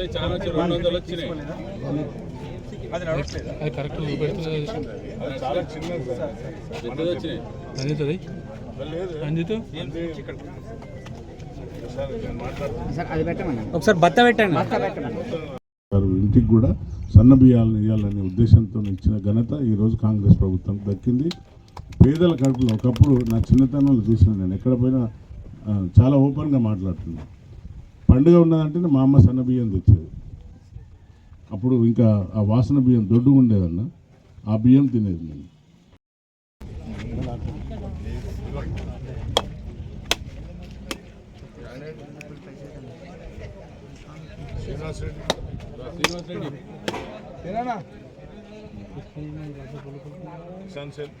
వస్తాయి చాలా వచ్చి రెండు వందలు వచ్చినాయి. అది నడవట్లేదు? అది కరెక్ట్ పెడుతుంది అది చాలా చిన్నది సార్. పెద్దది వచ్చినాయి. అందుతుంది లేదు. అందితో సార్ నేను మాట్లాడుతున్నాను సార్ అది పెట్టమన్నా? ఒకసారి బత్త పెట్టండి. ఇంటికి కూడా సన్న బియ్యాలను ఇవ్వాలనే ఉద్దేశంతో ఇచ్చిన ఘనత ఈరోజు కాంగ్రెస్ ప్రభుత్వం దక్కింది. పేదల కడుపులో ఒకప్పుడు నా చిన్నతనంలో చూసిన నేను ఎక్కడ పోయినా చాలా ఓపెన్గా మాట్లాడుతున్నాను పండుగ ఉన్నదంటే మా అమ్మ సన్న బియ్యం తెచ్చేది. అప్పుడు ఇంకా ఆ వాసన బియ్యం దొడ్డుగా ఉండేదన్న ఆ బియ్యం తినేది నేను శ్రీనివాస్ రెడ్డి శ్రీనివాస్ రెడ్డి కిసాన్ సెల్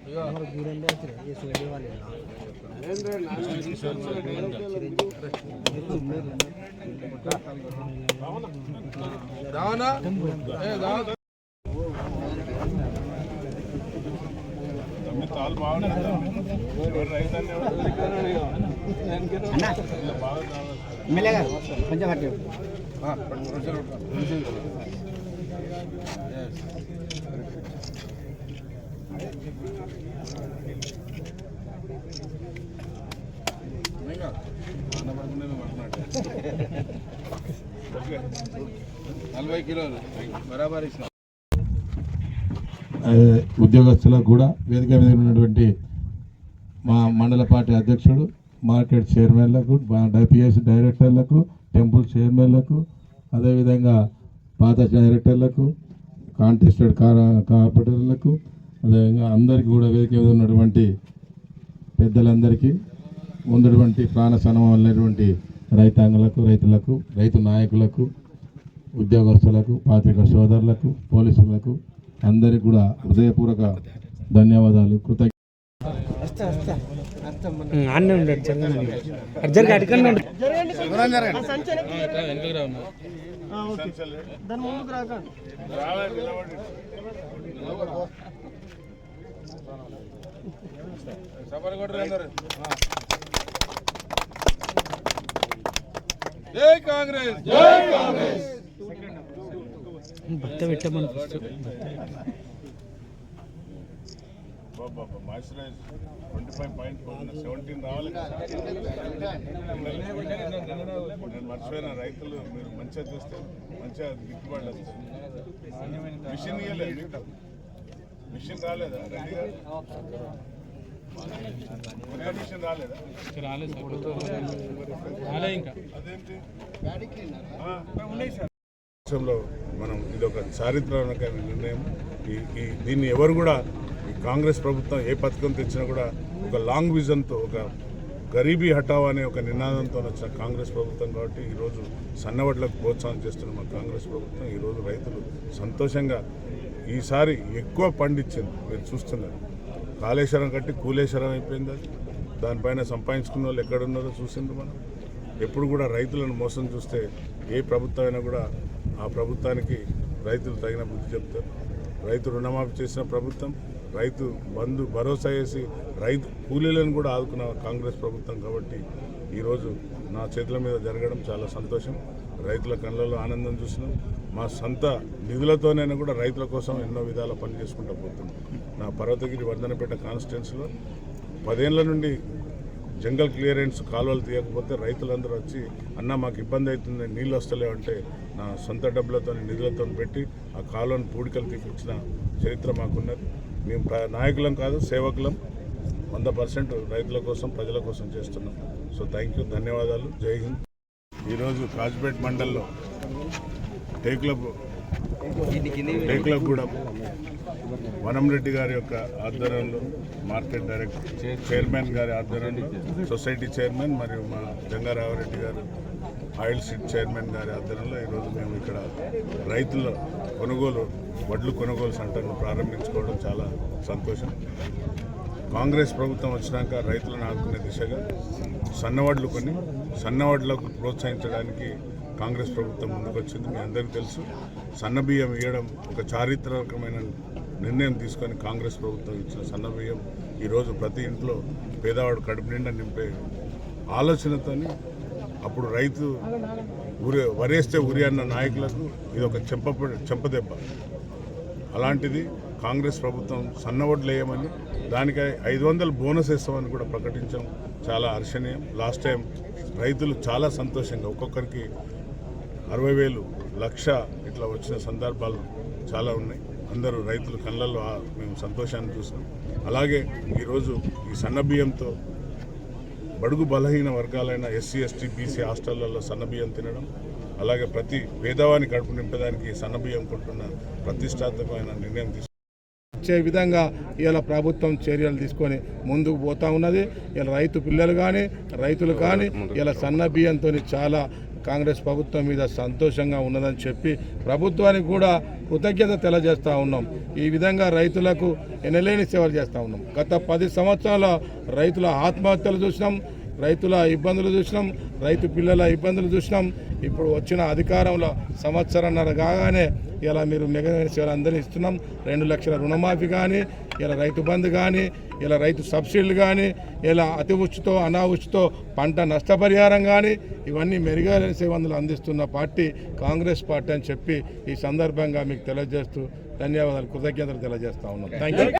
తమ్మి తాళ్ళు బాగున్నాయి ఎవరు రైతు అన్నా బాగా తాగాలి. ఎమ్మెల్యే గారు కొంచెం పట్టి నలభై కిలోలు. బరాబర్ ఉద్యోగస్తులకు కూడా వేదిక మీద ఉన్నటువంటి మా మండల పార్టీ అధ్యక్షుడు మార్కెట్ చైర్మన్లకు పిఎస్ డైరెక్టర్లకు టెంపుల్ చైర్మన్లకు అదేవిధంగా పాత డైరెక్టర్లకు కాంటెస్టెడ్ కార్పొరేటర్లకు అదేవిధంగా అందరికీ కూడా వేదిక మీద ఉన్నటువంటి పెద్దలందరికీ ఉన్నటువంటి ప్రాణ సనమైనటువంటి రైతాంగులకు రైతులకు రైతు నాయకులకు ఉద్యోగస్తులకు పాత్రిక సోదరులకు పోలీసులకు అందరికీ కూడా హృదయపూర్వక ధన్యవాదాలు కృతజ్ఞ జై కాంగ్రెస్. జై కాంగ్రెస్. రావాలి నేను మర్చిపోయిన రైతులు మీరు మంచిగా చేస్తే మంచిగా మిషన్ ఇవ్వలేదు మిషన్ రాలేదా? మిషన్ రాలేదా? సార్ రాలే ఇంకా. అదేంటి? రాష్ట్రంలో మనం ఇది ఒక చారిత్రాత్మక నిర్ణయం. ఈ ఈ దీన్ని ఎవరు కూడా ఈ కాంగ్రెస్ ప్రభుత్వం ఏ పథకం తెచ్చినా కూడా ఒక లాంగ్ విజన్తో ఒక గరీబీ హఠావ్ అనే ఒక నినాదంతో వచ్చిన కాంగ్రెస్ ప్రభుత్వం కాబట్టి ఈరోజు సన్నవడ్లకు ప్రోత్సాహం చేస్తున్న మా కాంగ్రెస్ ప్రభుత్వం ఈరోజు రైతులు సంతోషంగా ఈసారి ఎక్కువ పండించింది. మీరు చూస్తున్నారు. కాళేశ్వరం కట్టి కూలేశ్వరం అయిపోయింది అది. దానిపైన సంపాదించుకున్న వాళ్ళు ఎక్కడున్నారో చూసిండ్రు మనం. ఎప్పుడు కూడా రైతులను మోసం చూస్తే ఏ ప్రభుత్వం అయినా కూడా ఆ ప్రభుత్వానికి రైతులు తగిన బుద్ధి చెప్తారు. రైతు రుణమాఫీ చేసిన ప్రభుత్వం రైతు బంధు భరోసా చేసి రైతు కూలీలను కూడా ఆదుకున్న కాంగ్రెస్ ప్రభుత్వం కాబట్టి ఈరోజు నా చేతుల మీద జరగడం చాలా సంతోషం. రైతుల కళ్ళలో ఆనందం చూసినాం మా సొంత నిధులతోనైనా కూడా రైతుల కోసం ఎన్నో విధాల పని చేసుకుంటూ పోతున్నాం. నా పర్వతగిరి వర్ధనపేట కాన్స్టిట్యున్సీలో పదేళ్ళ నుండి జంగల్ క్లియరెన్స్ కాలువలు తీయకపోతే రైతులందరూ వచ్చి అన్న మాకు ఇబ్బంది అవుతుంది నీళ్ళు వస్తలేవు అంటే నా సొంత డబ్బులతో నిధులతో పెట్టి ఆ కాలువను పూడికలు తీపించిన చరిత్ర మాకున్నది. మేము నాయకులం కాదు సేవకులం. వంద పర్సెంట్ రైతుల కోసం ప్రజల కోసం చేస్తున్నాం. సో థ్యాంక్ యూ ధన్యవాదాలు. జై హింద్. ఈరోజు కాజ్పేట్ మండల్లో టేకులకు టేకులకు కూడా వనంరెడ్డి గారి యొక్క ఆధ్వర్యంలో మార్కెట్ డైరెక్టర్ చైర్మన్ గారి ఆధ్వర్యంలో సొసైటీ చైర్మన్ మరియు మా జంగారావరెడ్డి గారు ఆయిల్ సీడ్ చైర్మన్ గారి ఆధ్వర్యంలో ఈరోజు మేము ఇక్కడ రైతుల కొనుగోలు వడ్లు కొనుగోలు సెంటర్ను ప్రారంభించుకోవడం చాలా సంతోషం. కాంగ్రెస్ ప్రభుత్వం వచ్చినాక రైతులను ఆదుకునే దిశగా సన్నవాడ్లు కొన్ని సన్నవడ్లకు ప్రోత్సహించడానికి కాంగ్రెస్ ప్రభుత్వం ముందుకొచ్చింది. మీ అందరికీ తెలుసు సన్న బియ్యం ఇవ్వడం ఒక చారిత్రకమైన నిర్ణయం తీసుకొని కాంగ్రెస్ ప్రభుత్వం ఇచ్చిన సన్న ఈరోజు ప్రతి ఇంట్లో పేదవాడు కడుపు నిండా నింపే ఆలోచనతోని అప్పుడు రైతు ఊరే వరేస్తే ఉరి అన్న నాయకులకు ఇది ఒక చెంప చెంపదెబ్బ అలాంటిది కాంగ్రెస్ ప్రభుత్వం సన్నవడ్లు వేయమని దానికి ఐదు వందలు బోనస్ ఇస్తామని కూడా ప్రకటించడం చాలా హర్షణీయం. లాస్ట్ టైం రైతులు చాలా సంతోషంగా ఒక్కొక్కరికి అరవై వేలు లక్ష ఇట్లా వచ్చిన సందర్భాలు చాలా ఉన్నాయి. అందరూ రైతుల కళ్ళల్లో మేము సంతోషాన్ని చూసాం అలాగే ఈరోజు ఈ సన్న బియ్యంతో బడుగు బలహీన వర్గాలైన ఎస్సీ ఎస్టీ బీసీ హాస్టళ్ళలో సన్నబియ్యం తినడం అలాగే ప్రతి పేదవాని కడుపు నింపడానికి సన్నబియ్యం కొంటున్న ప్రతిష్టాత్మకమైన నిర్ణయం తీసుకు వచ్చే విధంగా ఇలా ప్రభుత్వం చర్యలు తీసుకొని ముందుకు పోతా ఉన్నది. ఇలా రైతు పిల్లలు కానీ రైతులు కానీ ఇలా సన్న బియ్యంతో చాలా కాంగ్రెస్ ప్రభుత్వం మీద సంతోషంగా ఉన్నదని చెప్పి ప్రభుత్వానికి కూడా కృతజ్ఞత తెలియజేస్తూ ఉన్నాం. ఈ విధంగా రైతులకు ఎనలేని సేవలు చేస్తూ ఉన్నాం. గత పది సంవత్సరాల రైతుల ఆత్మహత్యలు చూసినాం రైతుల ఇబ్బందులు చూసినాం రైతు పిల్లల ఇబ్బందులు చూసినాం. ఇప్పుడు వచ్చిన అధికారంలో సంవత్సరంన్నర కాగానే ఇలా మీరు మిగతా సేవలు అందరినీ ఇస్తున్నాం. రెండు లక్షల రుణమాఫీ కానీ ఇలా రైతు బంధు కానీ ఇలా రైతు సబ్సిడీలు కానీ ఇలా అతివృష్టితో అనావృష్టితో పంట నష్టపరిహారం కానీ ఇవన్నీ మెరుగైన సేవలు అందిస్తున్న పార్టీ కాంగ్రెస్ పార్టీ అని చెప్పి ఈ సందర్భంగా మీకు తెలియజేస్తూ ధన్యవాదాలు కృతజ్ఞతలు తెలియజేస్తా ఉన్నాం. Thank you